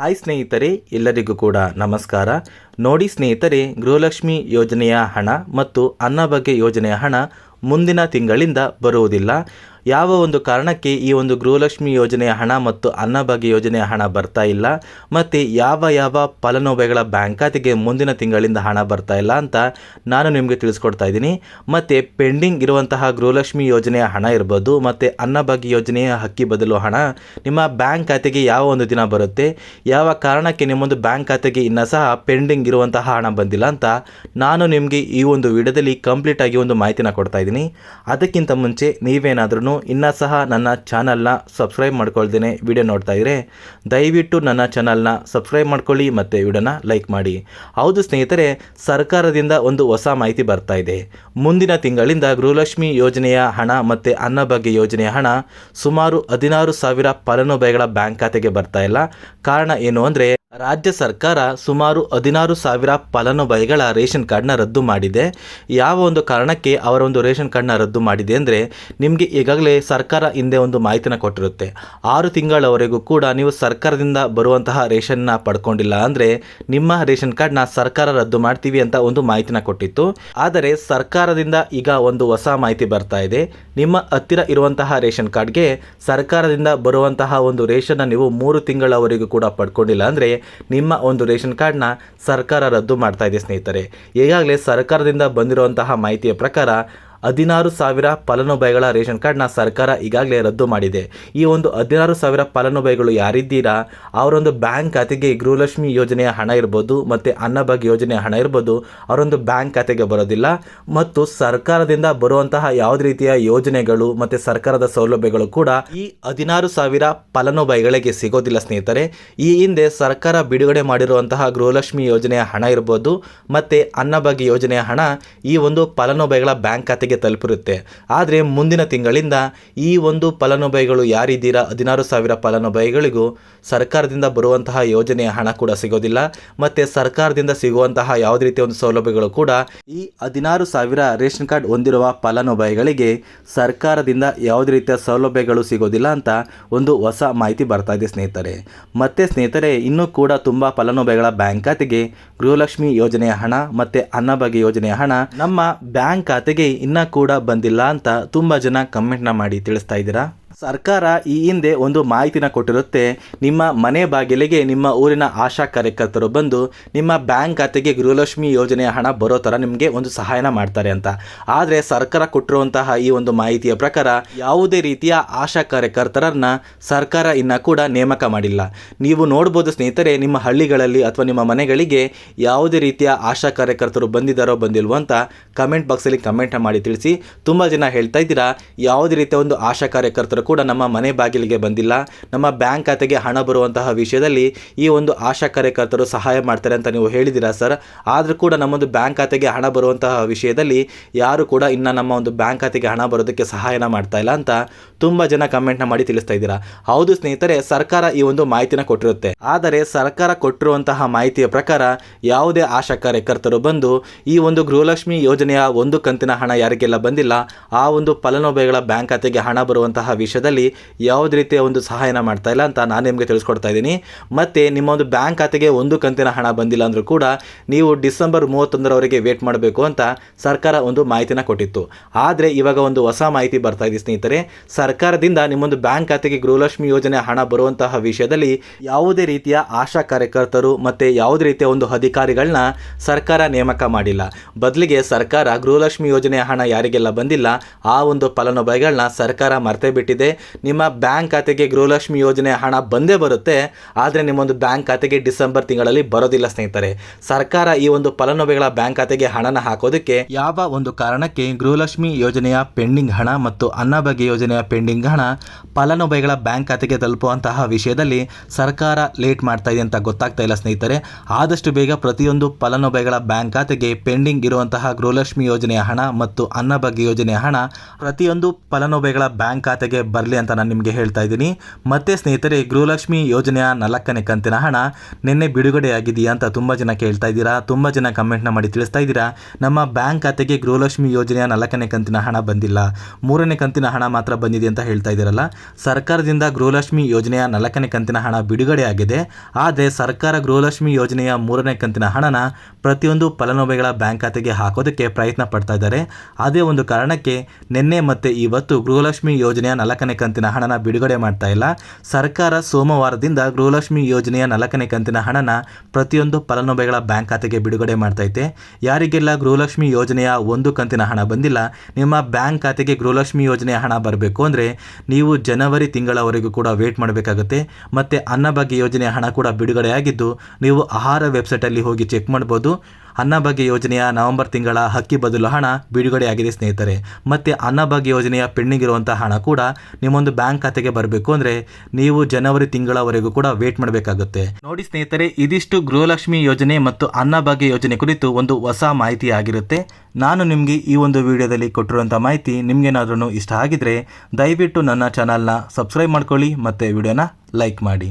Hi ಸ್ನೇಹಿತರೆ, ಎಲ್ಲರಿಗೂ ಕೂಡ ನಮಸ್ಕಾರ. ನೋಡಿ ಸ್ನೇಹಿತರೆ, ಗೃಹಲಕ್ಷ್ಮಿ ಯೋಜನೆಯ ಹಣ ಮತ್ತು ಅನ್ನಭಾಗ್ಯ ಯೋಜನೆಯ ಹಣ ಮುಂದಿನ ತಿಂಗಳಿಂದ ಬರುವುದಿಲ್ಲ. ಯಾವ ಒಂದು ಕಾರಣಕ್ಕೆ ಈ ಒಂದು ಗೃಹಲಕ್ಷ್ಮಿ ಯೋಜನೆಯ ಹಣ ಮತ್ತು ಅನ್ನಭಾಗ್ಯ ಯೋಜನೆಯ ಹಣ ಬರ್ತಾ ಇಲ್ಲ ಮತ್ತು ಯಾವ ಯಾವ ಫಲಾನುಭವಿಗಳ ಬ್ಯಾಂಕ್ ಖಾತೆಗೆ ಮುಂದಿನ ತಿಂಗಳಿಂದ ಹಣ ಬರ್ತಾ ಇಲ್ಲ ಅಂತ ನಾನು ನಿಮಗೆ ತಿಳಿಸ್ಕೊಡ್ತಾ ಇದ್ದೀನಿ. ಮತ್ತು ಪೆಂಡಿಂಗ್ ಇರುವಂತಹ ಗೃಹಲಕ್ಷ್ಮಿ ಯೋಜನೆಯ ಹಣ ಇರ್ಬೋದು, ಮತ್ತು ಅನ್ನಭಾಗ್ಯ ಯೋಜನೆಯ ಹಕ್ಕಿ ಬದಲು ಹಣ, ನಿಮ್ಮ ಬ್ಯಾಂಕ್ ಖಾತೆಗೆ ಯಾವ ಒಂದು ದಿನ ಬರುತ್ತೆ, ಯಾವ ಕಾರಣಕ್ಕೆ ನಿಮ್ಮೊಂದು ಬ್ಯಾಂಕ್ ಖಾತೆಗೆ ಇನ್ನೂ ಸಹ ಪೆಂಡಿಂಗ್ ಇರುವಂತಹ ಹಣ ಬಂದಿಲ್ಲ ಅಂತ ನಾನು ನಿಮಗೆ ಈ ಒಂದು ವಿಡಿಯೋದಲ್ಲಿ ಕಂಪ್ಲೀಟಾಗಿ ಒಂದು ಮಾಹಿತಿನ ಕೊಡ್ತಾ ಇದ್ದೀನಿ. ಅದಕ್ಕಿಂತ ಮುಂಚೆ ನೀವೇನಾದ್ರೂ ಇನ್ನೂ ಸಹ ನನ್ನ ಚಾನಲ್ನ ಸಬ್ಸ್ಕ್ರೈಬ್ ಮಾಡ್ಕೊಳ್ದೇನೆ ವಿಡಿಯೋ ನೋಡ್ತಾ ಇದ್ರೆ, ದಯವಿಟ್ಟು ನನ್ನ ಚಾನಲ್ನ ಸಬ್ಸ್ಕ್ರೈಬ್ ಮಾಡ್ಕೊಳ್ಳಿ ಮತ್ತು ವಿಡಿಯೋನ ಲೈಕ್ ಮಾಡಿ. ಹೌದು ಸ್ನೇಹಿತರೆ, ಸರ್ಕಾರದಿಂದ ಒಂದು ಹೊಸ ಮಾಹಿತಿ ಬರ್ತಾ ಇದೆ. ಮುಂದಿನ ತಿಂಗಳಿಂದ ಗೃಹಲಕ್ಷ್ಮಿ ಯೋಜನೆಯ ಹಣ ಮತ್ತು ಅನ್ನಭಾಗ್ಯ ಯೋಜನೆಯ ಹಣ ಸುಮಾರು ಹದಿನಾರು ಸಾವಿರ ಫಲಾನುಭವಿಗಳ ಬ್ಯಾಂಕ್ ಖಾತೆಗೆ ಬರ್ತಾ ಇಲ್ಲ. ಕಾರಣ ಏನು ಅಂದರೆ ರಾಜ್ಯ ಸರ್ಕಾರ ಸುಮಾರು ಹದಿನಾರು ಸಾವಿರ ಫಲಾನುಭವಿಗಳ ರೇಷನ್ ಕಾರ್ಡ್ನ ರದ್ದು ಮಾಡಿದೆ. ಯಾವ ಒಂದು ಕಾರಣಕ್ಕೆ ಅವರ ಒಂದು ರೇಷನ್ ಕಾರ್ಡ್ನ ರದ್ದು ಮಾಡಿದೆ ಅಂದರೆ ನಿಮಗೆ ಈಗಾಗಲೇ ಸರ್ಕಾರ ಹಿಂದೆ ಒಂದು ಮಾಹಿತಿನ ಕೊಟ್ಟಿರುತ್ತೆ. ಆರು ತಿಂಗಳವರೆಗೂ ಕೂಡ ನೀವು ಸರ್ಕಾರದಿಂದ ಬರುವಂತಹ ರೇಷನ್ನ ಪಡ್ಕೊಂಡಿಲ್ಲ ಅಂದರೆ ನಿಮ್ಮ ರೇಷನ್ ಕಾರ್ಡ್ನ ಸರ್ಕಾರ ರದ್ದು ಮಾಡ್ತೀವಿ ಅಂತ ಒಂದು ಮಾಹಿತಿನ ಕೊಟ್ಟಿತ್ತು. ಆದರೆ ಸರ್ಕಾರದಿಂದ ಈಗ ಒಂದು ಹೊಸ ಮಾಹಿತಿ ಬರ್ತಾ ಇದೆ. ನಿಮ್ಮ ಹತ್ತಿರ ಇರುವಂತಹ ರೇಷನ್ ಕಾರ್ಡ್ಗೆ ಸರ್ಕಾರದಿಂದ ಬರುವಂತಹ ಒಂದು ರೇಷನ್ನ ನೀವು ಮೂರು ತಿಂಗಳವರೆಗೂ ಕೂಡ ಪಡ್ಕೊಂಡಿಲ್ಲ ಅಂದರೆ ನಿಮ್ಮ ಒಂದು ರೇಷನ್ ಕಾರ್ಡ್ನ ಸರ್ಕಾರ ರದ್ದು ಮಾಡ್ತಾ ಇದೆ ಸ್ನೇಹಿತರೆ. ಈಗಾಗಲೇ ಸರ್ಕಾರದಿಂದ ಬಂದಿರುವಂತಹ ಮಾಹಿತಿಯ ಪ್ರಕಾರ ಹದಿನಾರು ಸಾವಿರ ಫಲಾನುಭವಿಗಳ ರೇಷನ್ ಕಾರ್ಡ್ನ ಸರ್ಕಾರ ಈಗಾಗಲೇ ರದ್ದು ಮಾಡಿದೆ. ಈ ಒಂದು ಹದಿನಾರು ಸಾವಿರ ಫಲಾನುಭವಿಗಳು ಯಾರಿದ್ದೀರಾ? ಅವರೊಂದು ಬ್ಯಾಂಕ್ ಖಾತೆಗೆ ಗೃಹಲಕ್ಷ್ಮಿ ಯೋಜನೆಯ ಹಣ ಇರ್ಬೋದು ಮತ್ತು ಅನ್ನಭಾಗ್ಯ ಯೋಜನೆಯ ಹಣ ಇರ್ಬೋದು, ಅವರೊಂದು ಬ್ಯಾಂಕ್ ಖಾತೆಗೆ ಬರೋದಿಲ್ಲ. ಮತ್ತು ಸರ್ಕಾರದಿಂದ ಬರುವಂತಹ ಯಾವುದೇ ರೀತಿಯ ಯೋಜನೆಗಳು ಮತ್ತು ಸರ್ಕಾರದ ಸೌಲಭ್ಯಗಳು ಕೂಡ ಈ ಹದಿನಾರು ಸಾವಿರ ಫಲಾನುಭವಿಗಳಿಗೆ ಸಿಗೋದಿಲ್ಲ ಸ್ನೇಹಿತರೆ. ಈ ಹಿಂದೆ ಸರ್ಕಾರ ಬಿಡುಗಡೆ ಮಾಡಿರುವಂತಹ ಗೃಹಲಕ್ಷ್ಮಿ ಯೋಜನೆಯ ಹಣ ಇರ್ಬೋದು, ಮತ್ತು ಅನ್ನಭಾಗ್ಯ ಯೋಜನೆಯ ಹಣ ಈ ಒಂದು ಫಲಾನುಭವಿಗಳ ಬ್ಯಾಂಕ್ ಖಾತೆಗೆ ತಲುಪಿರುತ್ತೆ. ಆದರೆ ಮುಂದಿನ ತಿಂಗಳಿಂದ ಈ ಒಂದು ಫಲಾನುಭವಿಗಳು ಯಾರಿದ್ದೀರಾ? ಹದಿನಾರು ಸಾವಿರ ಫಲಾನುಭವಿಗಳಿಗೂ ಸರ್ಕಾರದಿಂದ ಬರುವಂತಹ ಯೋಜನೆಯ ಹಣ ಕೂಡ ಸಿಗೋದಿಲ್ಲ. ಮತ್ತು ಸರ್ಕಾರದಿಂದ ಸಿಗುವಂತಹ ಯಾವುದೇ ರೀತಿಯ ಒಂದು ಸೌಲಭ್ಯಗಳು ಕೂಡ ಈ ಹದಿನಾರು ಸಾವಿರ ರೇಷನ್ ಕಾರ್ಡ್ ಹೊಂದಿರುವ ಫಲಾನುಭವಿಗಳಿಗೆ ಸರ್ಕಾರದಿಂದ ಯಾವುದೇ ರೀತಿಯ ಸೌಲಭ್ಯಗಳು ಸಿಗೋದಿಲ್ಲ ಅಂತ ಒಂದು ಹೊಸ ಮಾಹಿತಿ ಬರ್ತಾ ಇದೆ ಸ್ನೇಹಿತರೆ. ಮತ್ತೆ ಸ್ನೇಹಿತರೆ, ಇನ್ನೂ ಕೂಡ ತುಂಬ ಫಲಾನುಭವಿಗಳ ಬ್ಯಾಂಕ್ ಖಾತೆಗೆ ಗೃಹಲಕ್ಷ್ಮಿ ಯೋಜನೆಯ ಹಣ ಮತ್ತು ಅನ್ನಭಾಗ್ಯ ಯೋಜನೆಯ ಹಣ ನಮ್ಮ ಬ್ಯಾಂಕ್ ಖಾತೆಗೆ ಇನ್ನೂ ಕೂಡ ಬಂದಿಲ್ಲ ಅಂತ ತುಂಬ ಜನ ಕಮೆಂಟ್ನ ಮಾಡಿ ತಿಳಿಸ್ತಾ ಇದ್ದೀರಾ? ಸರ್ಕಾರ ಈ ಹಿಂದೆ ಒಂದು ಮಾಹಿತಿನ ಕೊಟ್ಟಿರುತ್ತೆ. ನಿಮ್ಮ ಮನೆ ಬಾಗಿಲಿಗೆ ನಿಮ್ಮ ಊರಿನ ಆಶಾ ಕಾರ್ಯಕರ್ತರು ಬಂದು ನಿಮ್ಮ ಬ್ಯಾಂಕ್ ಖಾತೆಗೆ ಗೃಹಲಕ್ಷ್ಮಿ ಯೋಜನೆಯ ಹಣ ಬರೋ ಥರ ನಿಮಗೆ ಒಂದು ಸಹಾಯನ ಮಾಡ್ತಾರೆ ಅಂತ. ಆದರೆ ಸರ್ಕಾರ ಕೊಟ್ಟಿರುವಂತಹ ಈ ಒಂದು ಮಾಹಿತಿಯ ಪ್ರಕಾರ ಯಾವುದೇ ರೀತಿಯ ಆಶಾ ಕಾರ್ಯಕರ್ತರನ್ನ ಸರ್ಕಾರ ಇನ್ನ ಕೂಡ ನೇಮಕ ಮಾಡಿಲ್ಲ. ನೀವು ನೋಡ್ಬೋದು ಸ್ನೇಹಿತರೆ, ನಿಮ್ಮ ಹಳ್ಳಿಗಳಲ್ಲಿ ಅಥವಾ ನಿಮ್ಮ ಮನೆಗಳಿಗೆ ಯಾವುದೇ ರೀತಿಯ ಆಶಾ ಕಾರ್ಯಕರ್ತರು ಬಂದಿದ್ದಾರೋ ಬಂದಿಲ್ವೋ ಅಂತ ಕಮೆಂಟ್ ಬಾಕ್ಸಲ್ಲಿ ಕಮೆಂಟ್ ಮಾಡಿ ತಿಳಿಸಿ. ತುಂಬ ಜನ ಹೇಳ್ತಾ ಇದ್ದೀರಾ, ಯಾವುದೇ ರೀತಿಯ ಒಂದು ಆಶಾ ಕಾರ್ಯಕರ್ತರು ಕೂಡ ನಮ್ಮ ಮನೆ ಬಾಗಿಲಿಗೆ ಬಂದಿಲ್ಲ. ನಮ್ಮ ಬ್ಯಾಂಕ್ ಖಾತೆಗೆ ಹಣ ಬರುವಂತಹ ವಿಷಯದಲ್ಲಿ ಈ ಒಂದು ಆಶಾ ಕಾರ್ಯಕರ್ತರು ಸಹಾಯ ಮಾಡ್ತಾರೆ ಅಂತ ನೀವು ಹೇಳಿದ್ದೀರಾ ಸರ್? ಆದರೂ ಕೂಡ ನಮ್ಮೊಂದು ಬ್ಯಾಂಕ್ ಖಾತೆಗೆ ಹಣ ಬರುವಂತಹ ವಿಷಯದಲ್ಲಿ ಯಾರು ಕೂಡ ಇನ್ನು ನಮ್ಮ ಒಂದು ಬ್ಯಾಂಕ್ ಖಾತೆಗೆ ಹಣ ಬರೋದಕ್ಕೆ ಸಹಾಯನ ಮಾಡ್ತಾ ಇಲ್ಲ ಅಂತ ತುಂಬ ಜನ ಕಮೆಂಟ್ನ ಮಾಡಿ ತಿಳಿಸ್ತಾ ಇದ್ದೀರಾ. ಹೌದು ಸ್ನೇಹಿತರೆ, ಸರ್ಕಾರ ಈ ಒಂದು ಮಾಹಿತಿನ ಕೊಟ್ಟಿರುತ್ತೆ. ಆದರೆ ಸರ್ಕಾರ ಕೊಟ್ಟಿರುವಂತಹ ಮಾಹಿತಿಯ ಪ್ರಕಾರ ಯಾವುದೇ ಆಶಾ ಕಾರ್ಯಕರ್ತರು ಬಂದು ಈ ಒಂದು ಗೃಹಲಕ್ಷ್ಮಿ ಯೋಜನೆಯ ಒಂದು ಕಂತಿನ ಹಣ ಯಾರಿಗೆಲ್ಲ ಬಂದಿಲ್ಲ, ಆ ಒಂದು ಫಲಾನುಭವಿಗಳ ಬ್ಯಾಂಕ್ ಖಾತೆಗೆ ಹಣ ಬರುವಂತಹ ವಿಷಯದಲ್ಲಿ ಯಾವುದೇ ರೀತಿಯ ಒಂದು ಸಹಾಯನ ಮಾಡ್ತಾ ಇಲ್ಲ ಅಂತ ನಾನು ನಿಮಗೆ ತಿಳಿಸ್ಕೊಡ್ತಾ ಇದ್ದೀನಿ. ಮತ್ತು ನಿಮ್ಮ ಒಂದು ಬ್ಯಾಂಕ್ ಖಾತೆಗೆ ಒಂದು ಕಂತಿನ ಹಣ ಬಂದಿಲ್ಲ ಅಂದರೂ ಕೂಡ ನೀವು ಡಿಸೆಂಬರ್ ಮೂವತ್ತೊಂದರವರೆಗೆ ವೇಟ್ ಮಾಡಬೇಕು ಅಂತ ಸರ್ಕಾರ ಒಂದು ಮಾಹಿತಿನ ಕೊಟ್ಟಿತ್ತು. ಆದರೆ ಇವಾಗ ಒಂದು ಹೊಸ ಮಾಹಿತಿ ಬರ್ತಾ ಇದೆ ಸ್ನೇಹಿತರೆ. ಸರ್ಕಾರದಿಂದ ನಿಮ್ಮೊಂದು ಬ್ಯಾಂಕ್ ಖಾತೆಗೆ ಗೃಹಲಕ್ಷ್ಮಿ ಯೋಜನೆ ಹಣ ಬರುವಂತಹ ವಿಷಯದಲ್ಲಿ ಯಾವುದೇ ರೀತಿಯ ಆಶಾ ಕಾರ್ಯಕರ್ತರು ಮತ್ತು ಯಾವುದೇ ರೀತಿಯ ಒಂದು ಅಧಿಕಾರಿಗಳನ್ನ ಸರ್ಕಾರ ನೇಮಕ ಮಾಡಿಲ್ಲ. ಬದಲಿಗೆ ಸರ್ಕಾರ ಗೃಹಲಕ್ಷ್ಮಿ ಯೋಜನೆಯ ಹಣ ಯಾರಿಗೆಲ್ಲ ಬಂದಿಲ್ಲ, ಆ ಒಂದು ಫಲಾನುಭವಿಗಳನ್ನ ಸರ್ಕಾರ ಮರೆತೇ ಬಿಟ್ಟಿದೆ. ನಿಮ್ಮ ಬ್ಯಾಂಕ್ ಖಾತೆಗೆ ಗೃಹಲಕ್ಷ್ಮಿ ಯೋಜನೆ ಹಣ ಬಂದೇ ಬರುತ್ತೆ. ಆದರೆ ನಿಮ್ಮೊಂದು ಬ್ಯಾಂಕ್ ಖಾತೆಗೆ ಡಿಸೆಂಬರ್ ತಿಂಗಳಲ್ಲಿ ಬರೋದಿಲ್ಲ ಸ್ನೇಹಿತರೆ. ಸರ್ಕಾರ ಈ ಒಂದು ಫಲಾನುಭವಿಗಳ ಬ್ಯಾಂಕ್ ಖಾತೆಗೆ ಹಣನ ಹಾಕೋದಕ್ಕೆ ಯಾವ ಒಂದು ಕಾರಣಕ್ಕೆ ಗೃಹಲಕ್ಷ್ಮಿ ಯೋಜನೆಯ ಪೆಂಡಿಂಗ್ ಹಣ ಮತ್ತು ಅನ್ನಭಾಗ್ಯ ಯೋಜನೆಯ ಪೆಂಡಿಂಗ್ ಹಣ ಫಲಾನುಭವಿಗಳ ಬ್ಯಾಂಕ್ ಖಾತೆಗೆ ತಲುಪುವಂತಹ ವಿಷಯದಲ್ಲಿ ಸರ್ಕಾರ ಲೇಟ್ ಮಾಡ್ತಾ ಇದೆ ಅಂತ ಗೊತ್ತಾಗ್ತಾ ಇಲ್ಲ ಸ್ನೇಹಿತರೆ. ಆದಷ್ಟು ಬೇಗ ಪ್ರತಿಯೊಂದು ಫಲಾನುಭವಿಗಳ ಬ್ಯಾಂಕ್ ಖಾತೆಗೆ ಪೆಂಡಿಂಗ್ ಇರುವಂತಹ ಗೃಹಲಕ್ಷ್ಮಿ ಯೋಜನೆಯ ಹಣ ಮತ್ತು ಅನ್ನಭಾಗ್ಯ ಯೋಜನೆಯ ಹಣ ಪ್ರತಿಯೊಂದು ಫಲಾನುಭವಿಗಳ ಬ್ಯಾಂಕ್ ಖಾತೆಗೆ ಬರಲಿ ಅಂತ ನಾನು ನಿಮಗೆ ಹೇಳ್ತಾ ಇದ್ದೀನಿ. ಮತ್ತೆ ಸ್ನೇಹಿತರೆ, ಗೃಹಲಕ್ಷ್ಮಿ ಯೋಜನೆಯ ನಾಲ್ಕನೇ ಕಂತಿನ ಹಣ ನಿನ್ನೆ ಬಿಡುಗಡೆಯಾಗಿದೆಯಾ ಅಂತ ತುಂಬ ಜನ ಕೇಳ್ತಾ ಇದ್ದೀರಾ, ತುಂಬ ಜನ ಕಮೆಂಟ್ನ ಮಾಡಿ ತಿಳಿಸ್ತಾ ಇದ್ದೀರಾ. ನಮ್ಮ ಬ್ಯಾಂಕ್ ಖಾತೆಗೆ ಗೃಹಲಕ್ಷ್ಮಿ ಯೋಜನೆಯ ನಾಲ್ಕನೇ ಕಂತಿನ ಹಣ ಬಂದಿಲ್ಲ. ಮೂರನೇ ಕಂತಿನ ಹಣ ಮಾತ್ರ ಬಂದಿದೆ ಅಂತ ಹೇಳ್ತಾ ಇದ್ದೀರಲ್ಲ? ಸರ್ಕಾರದಿಂದ ಗೃಹಲಕ್ಷ್ಮಿ ಯೋಜನೆಯ ನಾಲ್ಕನೇ ಕಂತಿನ ಹಣ ಬಿಡುಗಡೆಯಾಗಿದೆ. ಆದರೆ ಸರ್ಕಾರ ಗೃಹಲಕ್ಷ್ಮಿ ಯೋಜನೆಯ ಮೂರನೇ ಕಂತಿನ ಹಣನ ಪ್ರತಿಯೊಂದು ಫಲಾನುಭವಿಗಳ ಬ್ಯಾಂಕ್ ಖಾತೆಗೆ ಹಾಕೋದಕ್ಕೆ ಪ್ರಯತ್ನ ಪಡ್ತಾ ಇದ್ದಾರೆ. ಅದೇ ಒಂದು ಕಾರಣಕ್ಕೆ ನಿನ್ನೆ ಮತ್ತು ಇವತ್ತು ಗೃಹಲಕ್ಷ್ಮಿ ಯೋಜನೆಯ ನಾಲ್ಕನೇ ಕಂತಿನ ಹಣನ ಬಿಡುಗಡೆ ಮಾಡ್ತಾ ಇಲ್ಲ. ಸರ್ಕಾರ ಸೋಮವಾರದಿಂದ ಗೃಹಲಕ್ಷ್ಮಿ ಯೋಜನೆಯ ನಾಲ್ಕನೇ ಕಂತಿನ ಹಣನ ಪ್ರತಿಯೊಂದು ಫಲಾನುಭವಿಗಳ ಬ್ಯಾಂಕ್ ಖಾತೆಗೆ ಬಿಡುಗಡೆ ಮಾಡ್ತೈತೆ ಯಾರಿಗೆಲ್ಲ ಗೃಹಲಕ್ಷ್ಮಿ ಯೋಜನೆಯ ಒಂದು ಕಂತಿನ ಹಣ ಬಂದಿಲ್ಲ, ನಿಮ್ಮ ಬ್ಯಾಂಕ್ ಖಾತೆಗೆ ಗೃಹಲಕ್ಷ್ಮಿ ಯೋಜನೆಯ ಹಣ ಬರಬೇಕು ಅಂದರೆ ನೀವು ಜನವರಿ ತಿಂಗಳವರೆಗೂ ಕೂಡ ವೇಟ್ ಮಾಡಬೇಕಾಗುತ್ತೆ. ಮತ್ತು ಅನ್ನಭಾಗ್ಯ ಯೋಜನೆಯ ಹಣ ಕೂಡ ಬಿಡುಗಡೆಯಾಗಿದ್ದು, ನೀವು ಆಹಾರ ವೆಬ್ಸೈಟಲ್ಲಿ ಹೋಗಿ ಚೆಕ್ ಮಾಡ್ಬೋದು. ಅನ್ನಭಾಗ್ಯ ಯೋಜನೆಯ ನವೆಂಬರ್ ತಿಂಗಳ ಹಕ್ಕಿ ಬದಲು ಹಣ ಬಿಡುಗಡೆಯಾಗಿದೆ ಸ್ನೇಹಿತರೆ. ಮತ್ತು ಅನ್ನಭಾಗ್ಯ ಯೋಜನೆಯ ಪೆಂಡಿಂಗ್ ಇರುವಂಥ ಹಣ ಕೂಡ ನಿಮ್ಮೊಂದು ಬ್ಯಾಂಕ್ ಖಾತೆಗೆ ಬರಬೇಕು ಅಂದರೆ ನೀವು ಜನವರಿ ತಿಂಗಳವರೆಗೂ ಕೂಡ ವೇಟ್ ಮಾಡಬೇಕಾಗುತ್ತೆ. ನೋಡಿ ಸ್ನೇಹಿತರೆ, ಇದಿಷ್ಟು ಗೃಹಲಕ್ಷ್ಮಿ ಯೋಜನೆ ಮತ್ತು ಅನ್ನಭಾಗ್ಯ ಯೋಜನೆ ಕುರಿತು ಒಂದು ಹೊಸ ಮಾಹಿತಿ ಆಗಿರುತ್ತೆ ನಾನು ನಿಮಗೆ ಈ ಒಂದು ವಿಡಿಯೋದಲ್ಲಿ ಕೊಟ್ಟಿರುವಂಥ ಮಾಹಿತಿ ನಿಮಗೇನಾದ್ರೂ ಇಷ್ಟ ಆಗಿದ್ರೆ ದಯವಿಟ್ಟು ನನ್ನ ಚಾನಲ್ನ ಸಬ್ಸ್ಕ್ರೈಬ್ ಮಾಡ್ಕೊಳ್ಳಿ ಮತ್ತು ವಿಡಿಯೋನ ಲೈಕ್ ಮಾಡಿ.